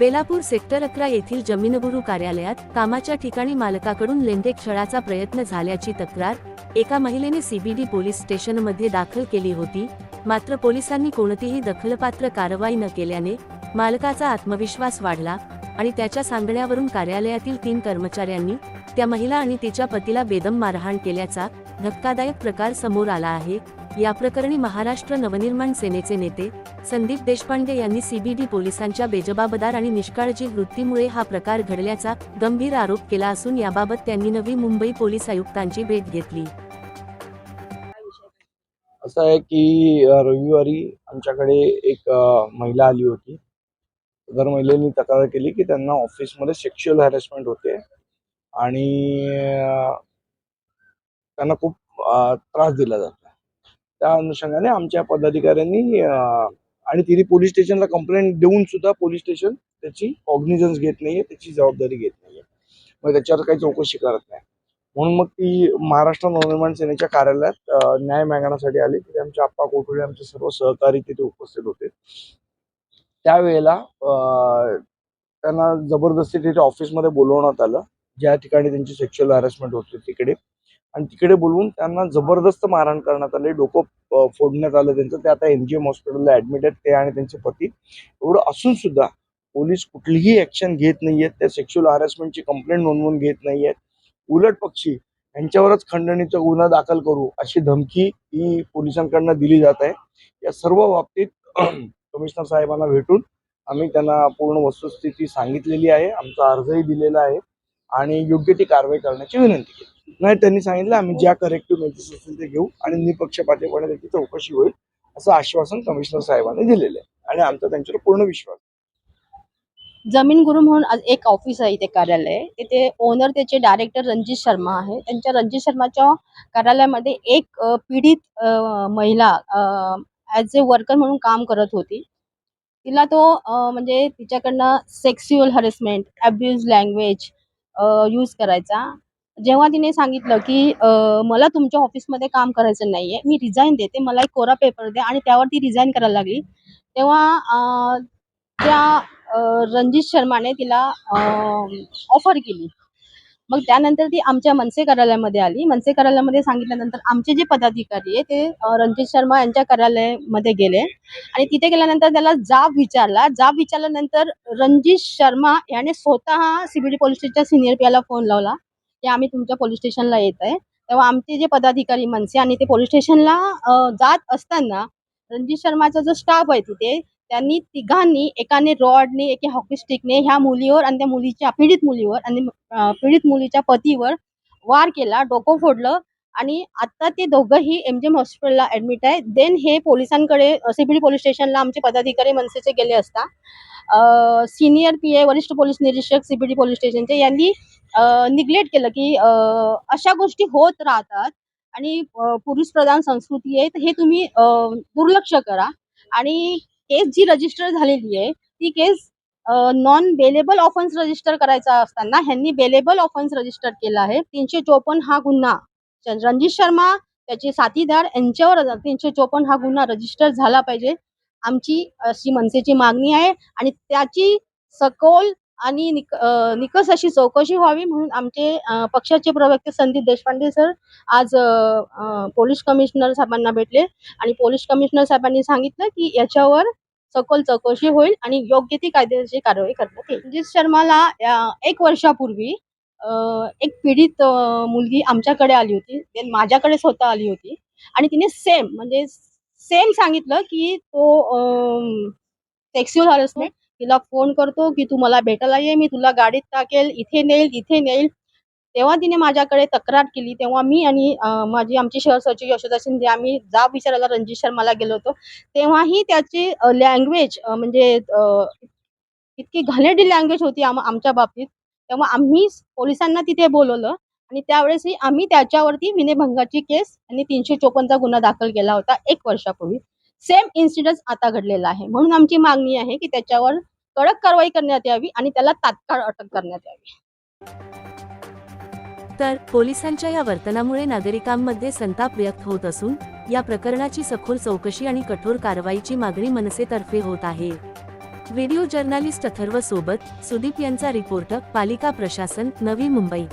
Belapur sector अकरा येथील जमीनगुरू कार्यालयात कामाच्या ठिकाणी मालकाकडून लेंडे छळाचा प्रयत्न झाल्याची तक्रार एका महिलेने सीबीडी पोलीस स्टेशनमध्ये दाखल केली होती. मात्र पोलिसांनी कोणतीही दखलपात्र कारवाई न केल्याने मालकाचा आत्मविश्वास वाढला आणि त्याच्या सांगण्यावरून कार्यालयातील तीन कर्मचाऱ्यांनी त्या महिला आणि तिच्या पतीला बेदम मारहाण केल्याचा धक्कादायक प्रकार समोर आला आहे. या प्रकरणी महाराष्ट्र नवनिर्माण सेनेचे नेते संदीप देशपांडे यांनी सीबीडी पोलिसांच्या बेजबाबदार आणि निष्काळजी वृत्तीमुळे हा प्रकार घडल्याचा गंभीर आरोप केला असून याबाबत त्यांनी नवी मुंबई पोलीस आयुक्तांची भेट घेतली. असं आहे की रविवारी आमच्याकडे एक महिला आली होती. तर महिलेने तक्रार केली की त्यांना ऑफिसमध्ये सेक्शुअल हॅरेसमेंट होते आणि त्यांना खूप त्रास दिला जातो. त्या अनुषंगाने आमच्या पदाधिकाऱ्यांनी आणि तिने पोलीस स्टेशनला कंप्लेंट देऊन सुद्धा पोलीस स्टेशन त्याची कॉग्निझन्स घेत नाहीये त्याची जबाबदारी घेत नाहीये. मग त्याच्यावर काही चौकशी करत नाही. म्हणून मग ती महाराष्ट्र नवनिर्माण सेनेच्या कार्यालयात न्याय मागण्यासाठी आली. तिथे आमचे आप्पा कोठोळे आमचे सर्व सहकारी तिथे उपस्थित होते. त्यावेळेला त्यांना जबरदस्ती तिथे ऑफिसमध्ये बोलवण्यात आलं. ज्या ठिकाणी त्यांची सेक्शुअल हॅरेसमेंट होते तिकडे. आणि तिकडे बोलवून त्यांना जबरदस्त मारहाण करण्यात आले. डोकं फोडण्यात आलं त्यांचं. ते आता एमजीएम हॉस्पिटलला ऍडमिट आहेत ते आणि त्यांचे पती. एवढं असून सुद्धा पोलीस कुठलीही ऍक्शन घेत नाहीयेत. त्या सेक्शुअल हॅरेसमेंटची कंप्लेंट नोंदवून घेत नाहीयेत. उलट पक्षी यांच्यावरच खंडणीचा गुन्हा दाखल करू अशी धमकी ही पोलिसांकडनं दिली जात आहे. या सर्व बाबतीत कमिशनर साहेबांना भेटून आम्ही त्यांना पूर्ण वस्तुस्थिती सांगितलेली आहे. आमचा अर्जही दिलेला आहे आणि योग्य ती कारवाई करण्याची विनंती केली. नाही त्यांनी सांगितलं आम्ही ज्या करेक्टिव्ह मेजर्स असतील ते घेऊ आणि निपक्षपातीपणे त्याची चौकशी होईल असं आश्वासन कमिशनर साहेबांनी दिलेलं आहे. आणि आमचा त्यांच्यावर पूर्ण विश्वास जमीन गुरु म्हणून आज एक ऑफिस आहे इथे कार्यालय. तिथे ओनर त्याचे डायरेक्टर रणजित शर्मा आहे. त्यांच्या रणजित शर्माच्या कार्यालयामध्ये एक पीडित महिला ॲज ए वर्कर म्हणून काम करत होती. तिला तो म्हणजे तिच्याकडनं sexual harassment abuse language use करायचा. जेव्हा तिने सांगितलं की मला तुमच्या ऑफिसमध्ये काम करायचं नाही आहे मी रिझाईन देते मला एक कोरा पेपर द्या आणि त्यावर ती रिझाईन करायला लागली. तेव्हा त्या रणजित शर्माने तिला ऑफर केली. मग त्यानंतर ती आमच्या मनसे कार्यालयामध्ये आली. मनसे कार्यालयामध्ये सांगितल्यानंतर आमचे जे पदाधिकारी आहे ते रणजित शर्मा यांच्या कार्यालयामध्ये गेले. आणि तिथे गेल्यानंतर त्याला जाब विचारला. जाब विचारल्यानंतर रणजित शर्मा याने स्वतः सीबीडी पोलीस स्टेशनच्या सिनियर पीआयला फोन लावला. की आम्ही तुमच्या पोलीस स्टेशनला येत आहे तेव्हा आमचे जे पदाधिकारी मनसे आणि ते पोलीस स्टेशनला जात असताना रणजित शर्माचा जो स्टाफ आहे तिथे त्यांनी तिघांनी एकाने रॉडने एके हॉकी स्टिकने ह्या मुलीवर आणि त्या मुलीच्या पीडित मुलीवर आणि पीडित मुलीच्या पतीवर वार केला डोकं फोडलं. आणि आता ते दोघंही एम जी एम हॉस्पिटलला ऍडमिट आहे. देन हे पोलिसांकडे सीबीडी पोलीस स्टेशनला आमचे पदाधिकारी मनसेचे गेले असता सिनियर पी ए वरिष्ठ पोलीस निरीक्षक सीबीडी पोलीस स्टेशनचे यांनी निग्लेक्ट केलं की अशा गोष्टी होत राहतात आणि पुरुष प्रधान संस्कृती आहे तर हे तुम्ही दुर्लक्ष करा. आणि केस जी रजिस्टर झालेली आहे ती case non bailable offence register करायचा असताना ह्यांनी बेलेबल ऑफन्स रजिस्टर केला आहे. तीनशे चोपन्न हा गुन्हा रणजित शर्मा त्याचे साथीदार. यांच्यावर तीनशे चोपन्न हा गुन्हा रजिस्टर झाला पाहिजे. आमची अशी मनसेची मागणी आहे. आणि त्याची सखोल आणि निक निकस अशी चौकशी व्हावी म्हणून आमचे पक्षाचे प्रवक्ते संदीप देशपांडे सर आज पोलीस कमिशनर साहेबांना भेटले. आणि पोलीस कमिशनर साहेबांनी सांगितलं की याच्यावर सखोल चौकशी होईल आणि योग्य ती कायदेशीर कारवाई करण्यात येईल. रणजित शर्माला एक वर्षापूर्वी एक पीडित मुलगी आमच्याकडे आली होती. माझ्याकडे स्वतः आली होती. आणि तिने सेम म्हणजे सेम सांगितलं की तो सेक्स्युअल हॅरसमेंट तिला फोन करतो की तू मला भेटायला ये मी तुला गाडीत टाकेल इथे नेईल इथे नेईल. तेव्हा तिने माझ्याकडे तक्रार केली. तेव्हा मी आणि माझी आमची शहर सचिव यशोदा शिंदे आम्ही जाब विचारायला रणजित शर्माला गेलो होतो. तेव्हाही त्याची लँग्वेज म्हणजे इतकी घाणेरडी लँग्वेज होती आम आमच्या बाबतीत. तेव्हा आम्ही पोलिसांना तिथे बोलवलं आणि त्यावेळेसही आम्ही त्याच्यावरती विनयभंगाची केस आणि तीनशे चोपन्नचा गुन्हा दाखल केला होता एक वर्षापूर्वी. सेम इन्सिडन्स आता घडलेला आहे. म्हणून आमची मागणी आहे की त्याच्यावर कडक कारवाई करण्यात यावी आणि त्याला तात्काळ अटक करण्यात यावी. तर पोलिसांच्या या वर्तनामुळे नागरिकांमध्ये संताप व्यक्त होत असून या प्रकरणाची सखोल चौकशी आणि कठोर कारवाईची मागणी मनसेतर्फे होत आहे. व्हिडिओ जर्नालिस्ट अथर्व सोबत सुदीप यांचा रिपोर्ट पालिका प्रशासन नवी मुंबई.